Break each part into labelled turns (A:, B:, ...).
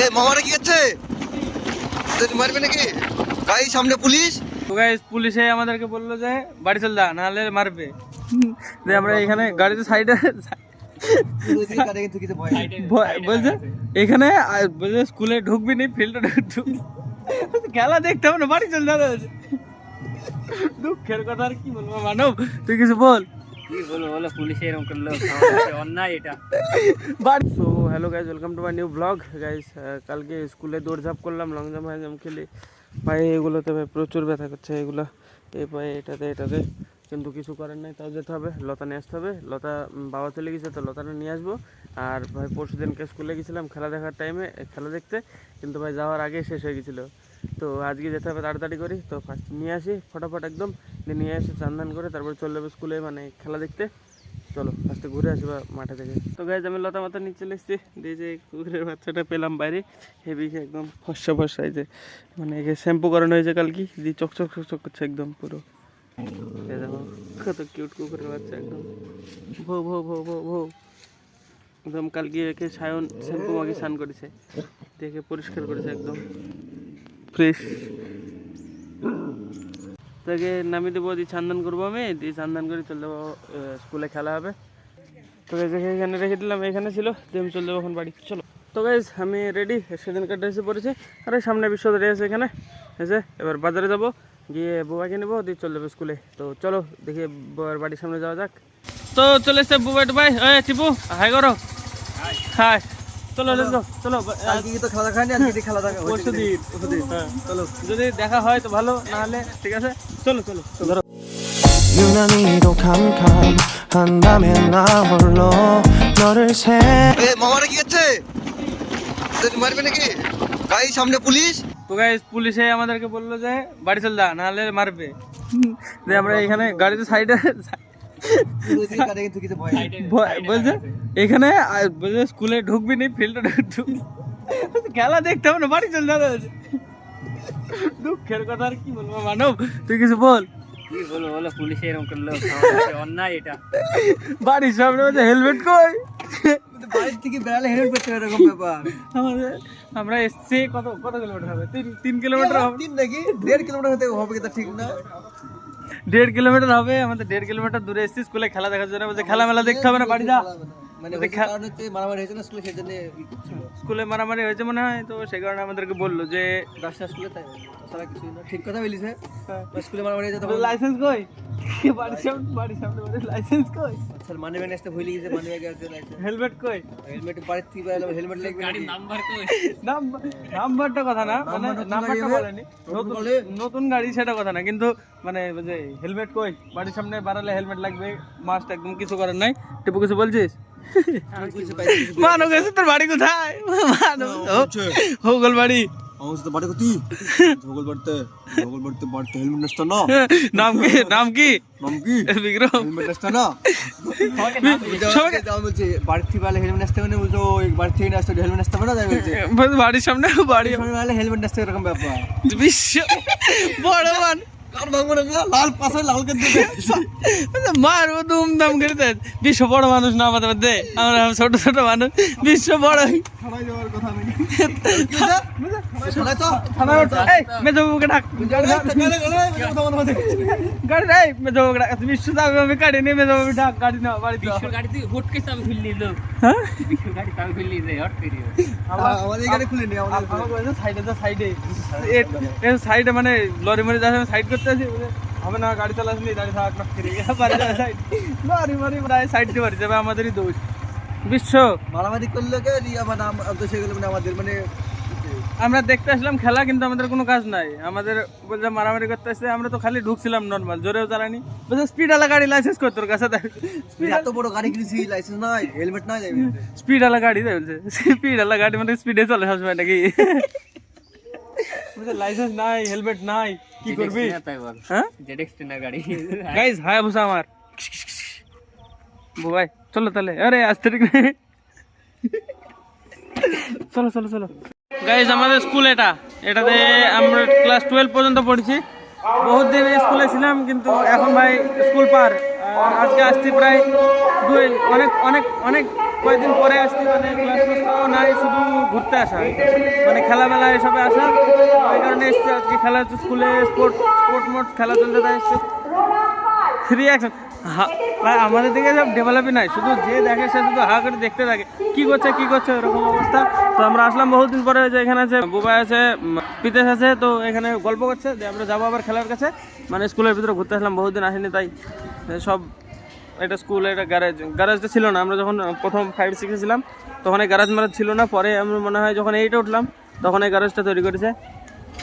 A: এ, মামারা কি হচ্ছে মারবে নাকি? গাড়ি সামনে পুলিশ?
B: তো পুলিশে আমাদেরকে বলল যে, বাড়ি চল যা, নাহলে মারবে। আমরা এখানে গাড়িতে সাইডে বলছে, এখানে বলছে স্কুলে ঢুকবি নি ফিল্ডে খেলা দেখতে হবে না, বাড়ি চল যা। দুঃখের কথা আর কি বলব, মানব? তুই কিছু বল।
C: পুলিশে এরকম করল এটা।
B: বাড়ি so hello guys welcome to new কালকে স্কুলে দৌড়ঝাঁপ করলাম লং জাম্প হাই জাম্প খেলি। পায়ে এগুলোতে ভাই প্রচুর ব্যথা করছে, এগুলো এই পায়ে, এটাতে এটাতে। কিন্তু কিছু করার নাই, তাও যেতে হবে, লতা নিয়ে আসতে হবে। লতা বাবা চলে গেছে, তো লতাটা নিয়ে আসব। আর ভাই পরশু দিনকে স্কুলে গেছিলাম, খেলা দেখার টাইমে খেলা দেখতে। কিন্তু ভাই যাওয়ার আগে শেষ হয়ে গেছিল। তো আজকে যেতে হবে তাড়াতাড়ি করি। তো ফার্স্ট নিয়ে আসি, ফটাফট একদম। দিয়ে নিয়ে এসে চান্দান করে তারপর চলে যাবে স্কুলে মানে খেলা দেখতে। চলো ফার্স্টে ঘুরে আসি বা মাঠে থেকে। তো গাইজ আমি লতা মাথা নিয়ে চলে এসেছি। দিয়ে যে কুকুরের বাচ্চাটা পেলাম বাইরে, হেভি একদম ফর্সা ফর্সা এই যে মানে একে শ্যাম্পু করানো হয়েছে কালকে। দিয়ে চকচক চকচক করছে একদম পুরো। কত কিউট কুকুরের বাচ্চা একদম। ভো ভো ভো ভো ভো। একদম কালকে একে সায়ন, শ্যাম্পু মাগে স্নান করেছে। দেখে পরিষ্কার করেছে একদম। ফ্রেশ। তাকে নামিয়ে দেবো দিয়ে চান্দান করব আমি দিয়ে চান্দান করে চলে যাব স্কুলে খেলা হবে। তো গাইজ এখানে রেখে দিলাম এখানে ছিল দিয়ে আমি চলে যাব এখন বাড়ি। চলো। তো গাইজ আমি রেডি সেদিনকার ড্রেসে পড়েছি। আর সামনে বিশ্ব ড্রেস এখানে। এসে এবার বাজারে যাব গিয়ে বুবাইকে নেব দিয়ে চলে যাব স্কুলে। তো চলো দেখি বউয়ের বাড়ির সামনে যাওয়া যাক। তো চলে এসছে বুবাই টুবাই। এ টিপু হাই করো। হাই চলো লেটস গো চলো
A: কালকে কি তো খেলা দেখা হয়নি আজকে খেলা দেখা
B: পরশু দিন হ্যাঁ চলো যদি দেখা হয় তো ভালো না হলে ঠিক আছে চলো চলো ধরো
D: 유난히도 캄캄한다면 나 홀로 너를 새
A: এ মামারা কি হচ্ছে তোর মারবে নাকি গাড়ি সামনে পুলিশ
B: তো গাইস পুলিশে আমাদেরকে বললো যে বাড়ি চল যা নাহলে মারবে যে আমরা এখানে গাড়িতে সাইডে বলছে এখানে বলছে স্কুলে ঢুকবি নি ফিল্ডে ঢুকবি খেলা দেখতে হবে না বাড়ি চল বলছে। দুঃখের কথা আর কি বলব মানব? তুই কিছু বল।
C: কি বলব বলো পুলিশে এরকম করল অন্যায় এটা।
B: বাড়ির সামনে বলছে হেলমেট কই?
A: বাড়ির থেকে বেড়ালে হেলমেট হবে এরকম ব্যাপার।
B: আমাদের আমরা এসছি কত কত কিলোমিটার হবে? তিন তিন কিলোমিটার হবে।
A: তিন নাকি? দেড় কিলোমিটার হতে হবে কি তা ঠিক না।
B: দেড় কিলোমিটার হবে, আমাদের দেড় কিলোমিটার দূরে এসেছি, স্কুলে খেলা দেখার জন্য। খেলা মেলা দেখতে হবে না, বাড়ি যা।
A: মানে ওই কারণে মারামারি হয়েছে না স্কুলে
B: মারামারি হয়েছে মনে হয় তো সেই কারণে আমাদেরকে বলল যে
A: দশটা স্কুলে তাই সারা কিছু না। ঠিক কথা বলিস হ্যাঁ? স্কুলে মারামারি হয়েছে তখন
B: লাইসেন্স কই? বাড়ির সামনে বাড়ির সামনে লাইসেন্স কই?
A: স্যার মানি ব্যাগ আসতে ভুলে গেছে মানি ব্যাগে আছে লাইসেন্স
B: হেলমেট কই?
A: হেলমেট বাড়ির থেকে বেরোলে হেলমেট লাগবে নাকি?
C: নাম্বার কই?
B: নাম্বার নাম্বারটা কথা না মানে
A: নতুন
B: নাম্বারটা
A: গাড়ি
B: বলেনি।
A: নতুন
B: নতুন
A: বলে?
B: নতুন গাড়ি সেটা কথা না কিন্তু মানে যে হেলমেট কই? বাড়ির সামনে বাড়ালে হেলমেট লাগবে মাস্ট একদম কিছু করার নাই। টিপু কিছু বলছিস? মানো গেছে তোর বাড়ি কোথায়? মানো হোগল বাড়ি।
A: আমার সাথে বাড়ি কোথায়? ঝগল বাড়তে ঝগল বাড়তে বাড়তে হেলমেট নষ্ট না?
B: নাম কি? নাম কি?
A: নাম কি?
B: বিক্রম।
A: হেলমেট নষ্ট না? সবাইকে দাও বলছে। বাড়ি থেকে বেরোলে হেলমেট আসতে মানে ওই বাড়ি থেকে আসতে হেলমেট হবে না তাই বলছে।
B: বাড়ির সামনে বাড়ি
A: সামনে হেলমেট আসতে এরকম ব্যাপার।
B: বিশ্ব বড় মান।
A: কার ভাঙবো না লাল পাশে লাল করে
B: মারবো ধুমধাম করে দেয়। বিশ্ব বড় মানুষ না আমাদের মধ্যে। আমরা ছোট ছোট মানুষ। বিশ্ব বড়। হ্যাঁ? সাইডে মানে লরি মরি যাচ্ছে সাইড আছি হবে না গাড়ি থাক না ফিরে সাইড লরি মরি প্রায় সাইড দিয়ে বাড়ি যাবে আমাদেরই দোষ। বিশ্ব
A: মারামারি করলে মানে আমাদের মানে
B: আমরা দেখতে আসলাম খেলা কিন্তু আমাদের কোনো কাজ নাই। আমাদের বলছে মারামারি করতে আসছে আমরা তো খালি ঢুকছিলাম নর্মাল জোরেও চালানি বলছে স্পিড আলা গাড়ি লাইসেন্স কর তোর কাছে
A: এত বড় গাড়ি কিনেছি লাইসেন্স নাই হেলমেট নাই
B: স্পিড আলা গাড়ি বলছে। স্পিড আলা গাড়ি মানে স্পিডে চলে সবসময় নাকি? লাইসেন্স নাই হেলমেট নাই কি করবি?
C: বল।
B: হ্যাঁ?
C: জেডেক্স গাড়ি।
B: হায় ভুসা আমার ভাই চলো তাহলে। আরে আসতে ঠিক চলো চলো চলো। গাইজ আমাদের স্কুল এটা। এটাতে আমরা ক্লাস টুয়েলভ পর্যন্ত পড়েছি। বহুত দিন স্কুলে ছিলাম কিন্তু এখন ভাই স্কুল পার। আজকে আসছি প্রায় দুই অনেক অনেক অনেক কয়েকদিন পরে আসছি মানে ক্লাস নাই, শুধু ঘুরতে আসা। মানে খেলা মেলা এসবে আসা। ওই কারণে এসছি আজকে খেলা হচ্ছে স্কুলে, স্পোর্ট স্পোর্ট মোট খেলা চলতে তাই এসছি। থ্রি অ্যাকশন আমাদের দিকে সব ডেভেলপই নাই শুধু যে দেখে সে শুধু হা করে দেখতে থাকে। কি করছে কি করছে, এরকম অবস্থা। তো আমরা আসলাম বহুদিন পরে যে এখানে আছে, বুবাই আছে পিতেশ আছে, তো এখানে গল্প করছে। যে আমরা যাব আবার খেলার কাছে। মানে স্কুলের ভিতরে ঘুরতে আসলাম, বহুদিন আসেনি, তাই, সব এটা স্কুল এটা গ্যারেজ গ্যারেজটা ছিল না। আমরা যখন প্রথম ফাইভ সিক্সে ছিলাম তখন এই গ্যারেজ মারাজ ছিল না। পরে আমরা মনে হয় যখন এইটে উঠলাম তখন এই গ্যারেজটা তৈরি করেছে।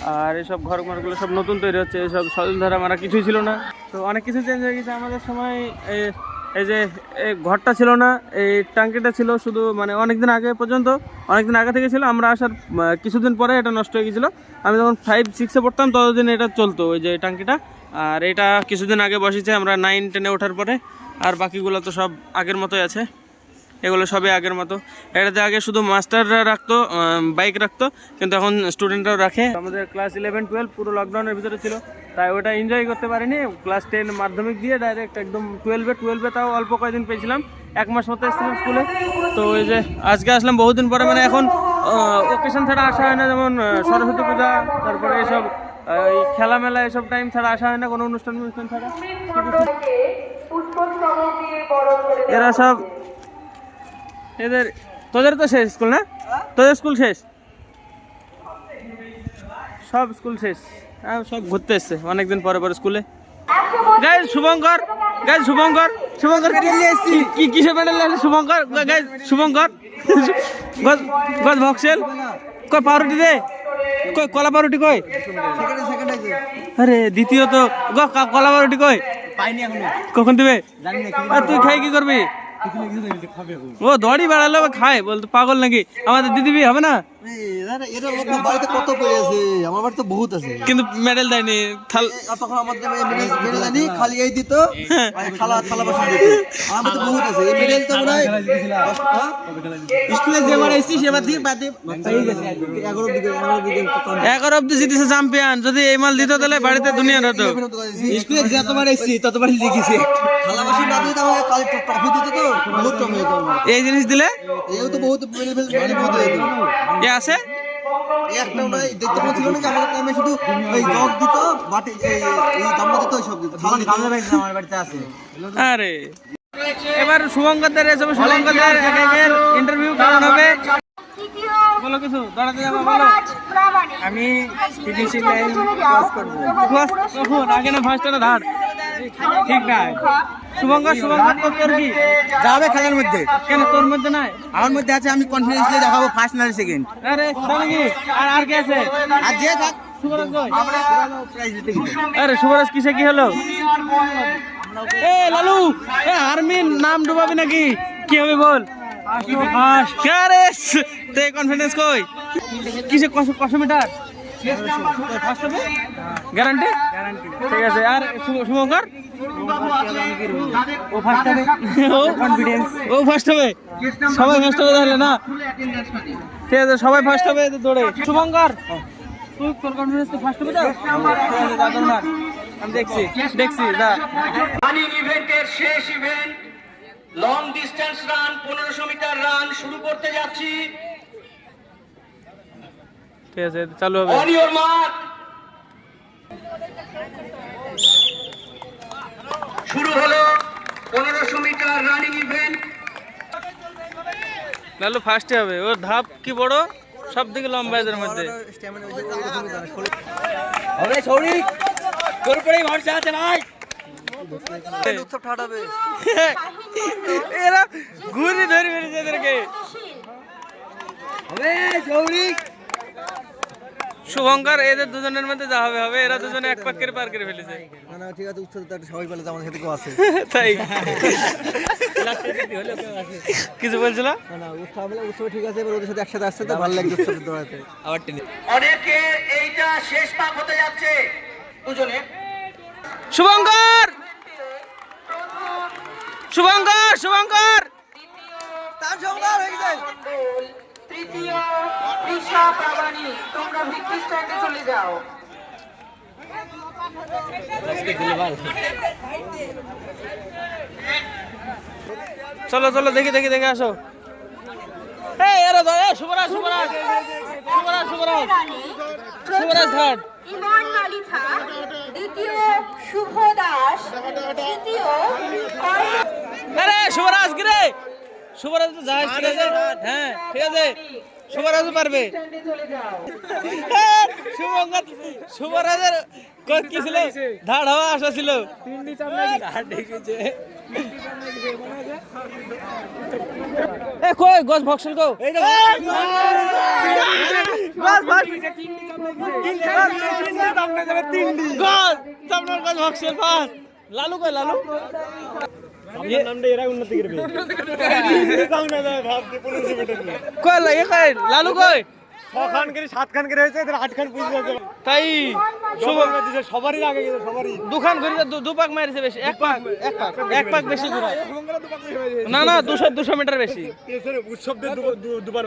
B: আর এসব ঘর ঘরগুলো সব নতুন তৈরি হচ্ছে। এসব সজলধারা মারা কিছুই ছিল না। তো অনেক কিছু চেঞ্জ হয়ে গেছে আমাদের সময়। এই- যে এই ঘরটা ছিল না, এই ট্যাঙ্কিটা ছিল শুধু মানে অনেক দিন আগে পর্যন্ত অনেক দিন আগে থেকে ছিল। আমরা আসার কিছুদিন পরে এটা নষ্ট হয়ে গেছিল। আমি যখন ফাইভ সিক্সে পড়তাম, ততদিন এটা চলতো, ওই যে ট্যাঙ্কিটা। আর এটা কিছুদিন আগে বসেছে, আমরা নাইন টেনে ওঠার পরে। আর বাকিগুলো তো সব আগের মতোই আছে। এগুলো সবই আগের মতো। এটাতে আগে শুধু মাস্টাররা রাখতো বাইক রাখতো কিন্তু এখন স্টুডেন্টরাও রাখে। আমাদের ক্লাস ইলেভেন টুয়েলভ পুরো লকডাউনের ভিতরে ছিল তাই ওটা এনজয় করতে পারিনি। ক্লাস টেন মাধ্যমিক দিয়ে ডাইরেক্ট একদম টুয়েলভে টুয়েলভে তাও অল্প কয়েকদিন পেয়েছিলাম। এক মাস মতো এসেছিলাম স্কুলে তো ওই যে আজকে আসলাম বহুদিন পরে মানে এখন ওকেশন ছাড়া আসা হয় না যেমন সরস্বতী পূজা তারপরে এসব আহ, এই খেলা মেলা এসব টাইম ছাড়া আসা হয় না কোনো অনুষ্ঠান অনুষ্ঠান ছাড়া। এরা সব এদের তোদের তো শেষ স্কুল না? তোদের স্কুল শেষ? সব স্কুল শেষ। সব ঘুরতে এসছে অনেকদিন পরে পরে স্কুলে। গাইজ শুভঙ্কর গাইজ শুভঙ্কর শুভঙ্কর কি কিসে মেডেল শুভঙ্কর গাইজ শুভঙ্কর গজ ভক্সেল কই পাউরুটি দে। কই কলা পাউরুটি কই?
A: আছে।
B: আরে দ্বিতীয়ত গ কলা পাউরুটি কই?
A: পাইনি এখনও।
B: কখন দিবে? আর তুই খাই কি করবি? ও দড়ি বাড়ালো খায় বলতো পাগল নাকি? আমাদের দিদি বিয়ে হবে না? কিন্তু মেডেল দেয়নি
A: তখন আমাদের মেডেল খালি এই দিত আমার বহুত আছে এই মেডেল তো মনে হয় স্কুলে সেবার বাদে এগারো
B: অব্দি জিতেছে চ্যাম্পিয়ন যদি এই মাল দিত তাহলে বাড়িতে দুনিয়ার হতো
A: স্কুলে যতবার এসেছি ততবারই লিখেছি থালা বাসন না দিতে আমাকে কাল ট্রফি দিত তো বহুত ট্রফি
B: এই জিনিস দিলে
A: এও তো বহুত মেডেল মেডেল বহুত দিত
B: এ আছে?
A: একটাও নয় দেখতে পাচ্ছিল না আমাদের টাইমে শুধু ওই জগ দিত বাটি এই এই গামলা দিত সব দিত। থালা দিত। আমার বাড়িতে আছে।
B: আরে। এবার শুভঙ্করদের এসব শুভঙ্করদের এক একের ইন্টারভিউ কেমন হবে। বলো কিছু দাঁড়াতে যাব বলো।
A: আমি ফিনিশিং লাইন ক্রস করব।
B: ক্লাস কখন আগে না ফার্স্ট ধার। ঠিক না শুভঙ্কর শুভঙ্কর তো তোর কি?
A: যাবে খেলার মধ্যে।
B: কেন তোর মধ্যে নাই?
A: আমার মধ্যে আছে আমি কনফিডেন্সলি দেখাবো ফার্স্ট না সেকেন্ড
B: আরে তাহলে কি? আর আর কে আছে?
A: আর যে থাক।
B: শুভরাজ কই
A: প্রাইজ দিতে গেছে
B: আরে শুভরাজ কিসে কি হলো? এ লালু! এ আর্মিন নাম ডুবাবি নাকি? কি হবে বল? কে রে তে কনফিডেন্স কই? কিসে কত কত মিটার? ফার্স্ট গ্যারান্টি ঠিক আছে আর শুভ- শুভঙ্কর? ও ফার্স্ট হবে। ও কনফিডেন্স ও ফার্স্ট হবে। সবাই ফার্স্ট হবে তাহলে না? ঠিক আছে সবাই ফার্স্ট হবে দৌড়ে। শুভঙ্কর? তুই তোর কনফিডেন্স তো ফার্স্ট হবে তো? ঠিক আছে, যা তোর মার। আমি দেখছি দেখছি যা
E: ইভেন্টের শেষ ইভেন্ট লং ডিস্টেন্স রান পনেরোশো মিটার রান শুরু করতে যাচ্ছি।
B: ঠিক আছে চালু হবে।
E: অন ইউর মার্ক শুরু হলো পনেরোশো মিটার রানিং ইভেন্ট
B: লালু ফার্স্টে হবে। ওর ধাপ কি বড়? সব থেকে লম্বা এদের মধ্যে।
A: হবে সৌরিক তোর উপরেই ভরসা আছে ভাই। উৎসব ঠাটাবে
B: এরা ঘুরে ধরে ফেলেছে এদেরকে।
A: হবে সৌরিক
B: শুভঙ্কর এদের দুজনের মধ্যে যা হবে হবে। এরা দুজনে এক পাক করে পার করে ফেলেছে।
A: না না ঠিক আছে উৎসব তো একটা সবাই পেলে আমাদের সাথে কেউ আছে।
B: তাই। কিছু বলছিল
A: না? না উৎসব হলে উৎসব ঠিক আছে এবার ওদের সাথে একসাথে আসছে তো ভালো লাগছে উৎসবে দৌড়াতে আবার টেনে।
E: অনেকের এইটা শেষ পাক হতে যাচ্ছে। দুজনে।
B: শুভঙ্কর! শুভঙ্কর শুভঙ্কর!
A: তার হয়ে গেছে।
F: তৃতীয় ঋষা প্রামাণিক তোমরা ভিত্তি স্ট্যান্ডে চলে যাও।
B: চলো চলো দেখি দেখি দেখে আসো। এই এরা ধর এই শুভরাজ শুভরাজ। শুভরাজ শুভরাজ। শুভরাজ থার্ড
F: ইমান মালিথা দ্বিতীয় শুভ দাস তৃতীয়
B: আরে শুভরাজ কি রে তো যায় ঠিক আছে হ্যাঁ ঠিক আছে। শুভরাজও পারবে। হ্যাঁ, শুভঙ্কর শুভরাজের কত কি ছিল? ধাড় হওয়া আশা ছিল। এ কই? গছ কো। গছ গছ পাস লালু কই লালু? লালু কই
G: ছখান করে সাত খান করে হয়েছে এদের আট খান পুঁজি আছে।
B: তাই?
G: সবারই আগে গেছে সবারই।
B: দুখান ঘুরে দু- পাক মারিছে বেশি এক পাক এক পাক এক পাক বেশি ঘুরায়। না না দুশো দুশো মিটার বেশি।
G: উৎসবদের দুবার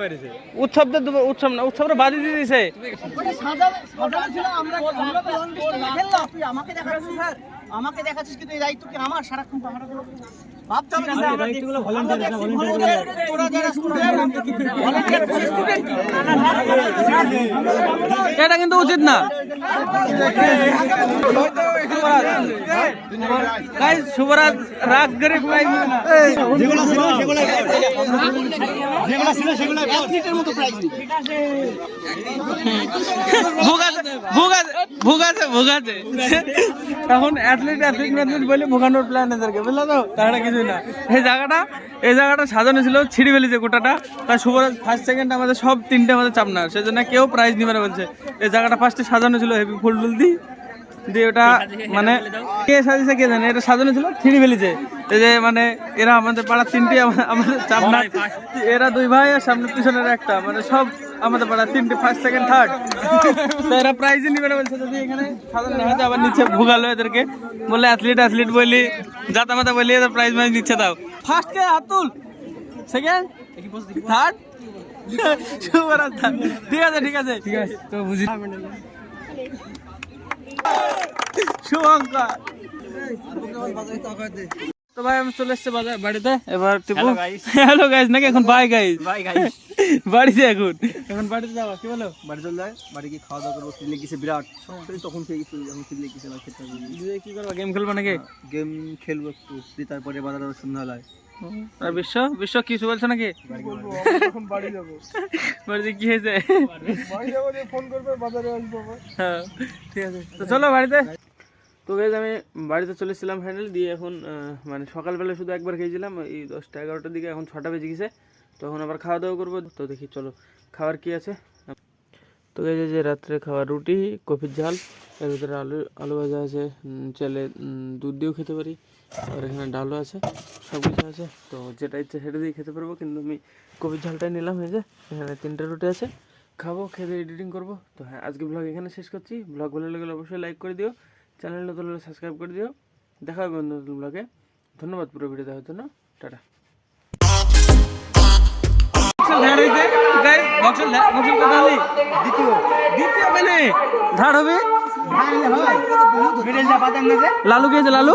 B: উৎসবদের দু- উৎসব না উৎসবটা বাদি দিয়ে দিছে।
A: আমাকে দেখাচ্ছিস স্যার? আমাকে দেখাচ্ছিস কিন্তু এই দায়িত্ব কি আমার? সারাক্ষণ পাহাড়া দেবো
B: এটা কিন্তু উচিত না। শুভরাজ রাগ করে
G: যেগুলো ছিল সেগুলো যেগুলো ছিল সেগুলো
B: ভোগাছে ভোগাছে ভোগাছে ভোগাছে এখন অ্যাথলিট অ্যাথলিট ম্যাথলিট বলে ভোগানোর প্ল্যান এদেরকে বুঝলো তো? তারা কিছুই না? এই জায়গাটা এই জায়গাটা সাজানো ছিল ছিঁড়ে ফেলেছে গোটাটা। তার শুভরাজ ফার্স্ট সেকেন্ড আমাদের সব তিনটে আমাদের সেই জন্য কেউ প্রাইজ নিবে না বলছে। এই জায়গাটা ফার্স্টে সাজানো ছিল হেভি ফুল টুল দি দিয়ে ওটা মানে কে সাজিয়েছে কে জানে এটা সাজানো ছিল ফেলেছে এই যে মানে এরা আমাদের পাড়ার তিনটে আমাদের এরা দুই ভাই আর সামনে পিছনের একটা মানে সব আমাদের পাড়ার তিনটে ফার্স্ট সেকেন্ড থার্ড তো এরা প্রাইজই নিবে না বলছে যদি এখানে হয়তো আবার নিচে ভুগালো এদেরকে। বলে অ্যাথলিট অ্যাথলিট বলি জাতা মাতা বলি এদের প্রাইজ মাইজ নিচ্ছে দাও ফার্স্ট কে হাতুল সেকেন্ড থার্ড ঠিক আছে ঠিক আছে। ঠিক আছে তো বুঝি। শুভঙ্কর। তো ভাই আমি চলে এসেছি বাজার বাড়িতে। এবার টিপু হ্যালো গাইস নাকি এখন বাই গাইস
C: বাই গাইস
B: বাড়িতে এখন। এখন বাড়িতে যাওয়া কি বলো?
A: বাড়ি চলে যায় বাড়ি গিয়ে খাওয়া দাওয়া করব লেগেছে বিরাট। তখন খেয়ে গেছি খিদে লেগেছে খেতে
B: কি করবা গেম খেলবা নাকি?
A: গেম খেলব একটু তারপরে বাজারে সন্ধ্যাবেলায়।
B: আর বিশ্ব? বিশ্ব কিছু বলছো নাকি? বাড়িতে কি হয়েছে? হ্যাঁ ঠিক আছে। তো চলো বাড়িতে। তো গাইজ আমি বাড়িতে চলেছিলাম হ্যান্ডেল দিয়ে এখন মানে সকালবেলা শুধু একবার খেয়েছিলাম এই দশটা এগারোটার দিকে এখন ছটা বেজে গেছে। তখন আবার খাওয়া দাওয়া করব। তো দেখি, চলো, খাবার কি আছে? তো গেছে যে রাত্রে খাওয়া রুটি, কফির ঝাল, এর ভিতরে আলু আলু ভাজা আছে চাইলে দুধ দিয়েও খেতে পারি। আর এখানে ডালও আছে সব কিছু আছে। তো যেটা ইচ্ছে সেটা দিয়ে খেতে পারব কিন্তু আমি কফির ঝালটাই নিলাম এই যে এখানে তিনটে রুটি আছে। খাব খেতে এডিটিং করব। তো হ্যাঁ আজকে ব্লগ এখানে শেষ করছি। ব্লগ ভালো লাগলে অবশ্যই লাইক করে দিও। চ্যানেল নতুন হলে সাবস্ক্রাইব করে দিও। দেখা হবে নতুন ব্লগে ধন্যবাদ পুরো ভিডিও দেখার জন্য। টাটা। লালু গিয়েছে লালু?